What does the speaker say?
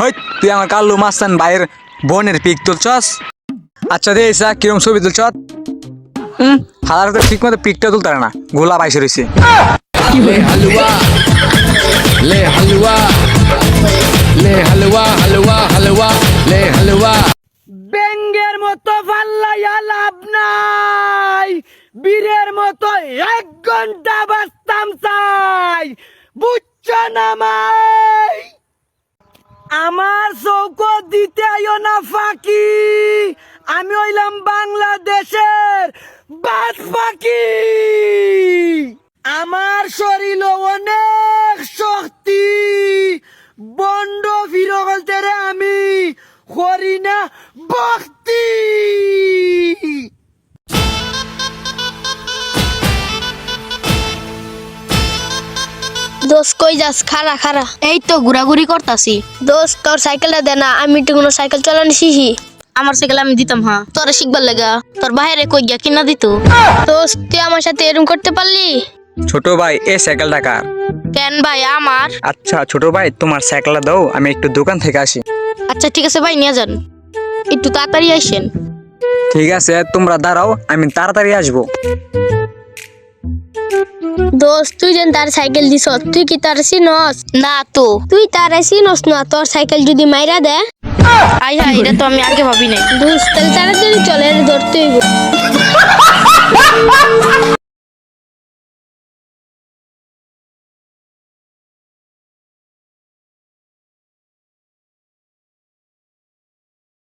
হই তুই আমার কাল্লু মাস্তান ভাইয়ের বোনের পিক তুলছস? আচ্ছা দিয়ে ইসা কিরম ছবি তুলছ হুম? হালার তো ঠিক মতো পিকটা তুলতে না। গোলা বাইসে রয়েছে বেঙ্গের মতো পাল্লাইয়া লাভ নাই। বীরের মতো এক ঘণ্টা বাঁচতাম চাই। বুঝছ না মা? আমার চৌকো দিতে আইও না ফাঁকি। আমি হইলাম বাংলাদেশের বাদ ফাঁকি আমার শরীর অনেক শক্তি। বন্ড ফিরগলতে আমি করি না ভক্তি। দোষ কই যাস? খারা খারা এই তো ঘোরাঘুরি করতাছি। দোষ তোর সাইকেলটা দে না আমি একটু কোনো সাইকেল চালানো শিখি। আমার সাইকেল আমি দিতাম হ্যাঁ। তোরা শিখবার লাগা। তোর বাইরে কই গিয়া কিনা দিত? দোষ তুই আমার সাথে এরম করতে পারলি? ছোট ভাই এ সাইকেলটা কার? কেন ভাই আমার? আচ্ছা ছোট ভাই তোমার সাইকেলটা দাও আমি একটু দোকান থেকে আসি। আচ্ছা ঠিক আছে ভাই নিয়ে যান। একটু তাড়াতাড়ি আসেন। ঠিক আছে তোমরা দাঁড়াও আমি তাড়াতাড়ি আসব। দোষ তুই যেন তার সাইকেল দিস তুই কি তার চিনস? না তো। তুই তার চিনস না তোর সাইকেল যদি মাইরা দে। আই হ্যাঁ এটা তো আমি আগে ভাবি নাই। দোষ তাহলে তাড়াতাড়ি চলে ধরতেই